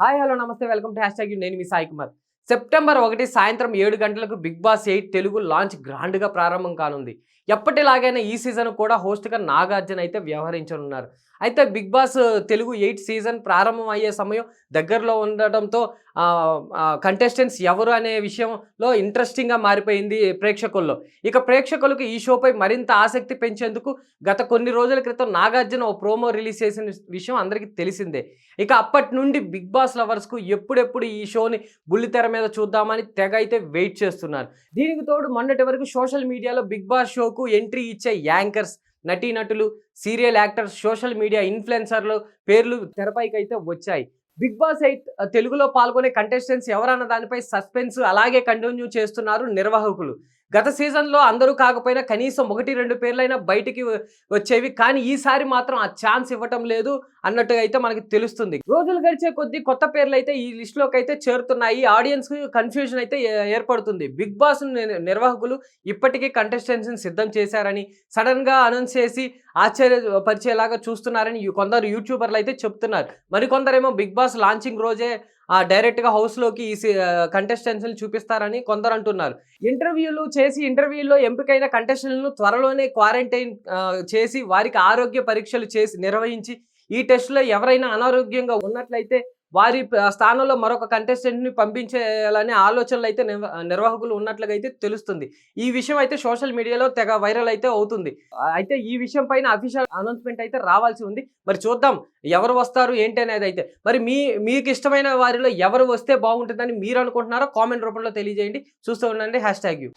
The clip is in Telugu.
హాయ్ హలో నమస్తే వెల్కమ్ టు హ్యాష్ ట్యాగ్ నేను మీ సాయి కుమార్. సెప్టెంబర్ ఒకటి సాయంత్రం ఏడు గంటలకు Bigg Boss eight Telugu launch గ్రాండ్గా ప్రారంభం కానుంది. ఎప్పటిలాగైనా ఈ సీజన్ కూడా హోస్ట్గా నాగార్జున అయితే వ్యవహరించనున్నారు. అయితే Bigg Boss Telugu eight season ప్రారంభం అయ్యే సమయం దగ్గరలో ఉండటంతో కంటెస్టెంట్స్ ఎవరు అనే విషయంలో ఇంట్రెస్టింగ్గా మారిపోయింది ప్రేక్షకుల్లో. ఇక ప్రేక్షకులకు ఈ షోపై మరింత ఆసక్తి పెంచేందుకు గత కొన్ని రోజుల క్రితం నాగార్జున ఓ ప్రోమో రిలీజ్ చేసిన విషయం అందరికీ తెలిసిందే. ఇక అప్పటి నుండి బిగ్ బాస్ లవర్స్కు ఎప్పుడెప్పుడు ఈ షోని బుల్లితెర మీద చూద్దామని తెగ అయితే వెయిట్ చేస్తున్నారు. దీనికి తోడు మొన్నటి వరకు సోషల్ మీడియాలో బిగ్ బాస్ షోకు ఎంట్రీ ఇచ్చే యాంకర్స్ నటీనటులు సీరియల్ యాక్టర్స్ సోషల్ మీడియా ఇన్ఫ్లుయెన్సర్లు పేర్లు తెరపైకి అయితే వచ్చాయి. బిగ్ బాస్ ఎయిట్ తెలుగులో పాల్గొనే కంటెస్టెంట్స్ ఎవరన్న దానిపై సస్పెన్స్ అలాగే కంటిన్యూ చేస్తున్నారు నిర్వాహకులు. గత సీజన్లో అందరూ కాకపోయినా కనీసం ఒకటి రెండు పేర్లైనా బయటికి వచ్చేవి. కానీ ఈసారి మాత్రం ఆ ఛాన్స్ ఇవ్వటం లేదు అన్నట్టుగా అయితే మనకి తెలుస్తుంది. రోజులు గడిచే కొద్దీ కొత్త పేర్లు అయితే ఈ లిస్టులోకి అయితే చేరుతున్నాయి. ఆడియన్స్ కన్ఫ్యూజన్ అయితే ఏ- ఏర్పడుతుంది. బిగ్ బాస్ నిర్వాహకులు ఇప్పటికీ కంటెస్టెంట్స్ని సిద్ధం చేశారని సడన్గా అనౌన్స్ చేసి ఆశ్చర్యపరిచేలాగా చూస్తున్నారని కొందరు యూట్యూబర్లు అయితే చెప్తున్నారు. మరికొందరేమో బిగ్ బాస్ లాంచింగ్ రోజే ఆ డైరెక్ట్గా హౌస్లోకి ఈ కంటెస్టెంట్స్ని చూపిస్తారని కొందరు అంటున్నారు. ఇంటర్వ్యూలు చేసి ఇంటర్వ్యూలో ఎంపికైన కంటెస్టెంట్లను త్వరలోనే క్వారంటైన్ చేసి వారికి ఆరోగ్య పరీక్షలు చేసి నిర్వహించి ఈ టెస్ట్లో ఎవరైనా అనారోగ్యంగా ఉన్నట్లయితే వారి స్థానంలో మరొక కంటెస్టెంట్ని పంపించేయాలనే ఆలోచనలు అయితే నిర్వాహకులు ఉన్నట్లుగా అయితే తెలుస్తుంది. ఈ విషయం అయితే సోషల్ మీడియాలో తెగ వైరల్ అయితే అవుతుంది. అయితే ఈ విషయం పైన అఫీషియల్ అనౌన్స్మెంట్ అయితే రావాల్సి ఉంది. మరి చూద్దాం ఎవరు వస్తారు ఏంటి అనేది అయితే. మరి మీ మీకు ఇష్టమైన వారిలో ఎవరు వస్తే బాగుంటుందని మీరు అనుకుంటున్నారో కామెంట్ రూపంలో తెలియజేయండి. చూస్తూ ఉండండి హ్యాష్ ట్యాగ్ యూ.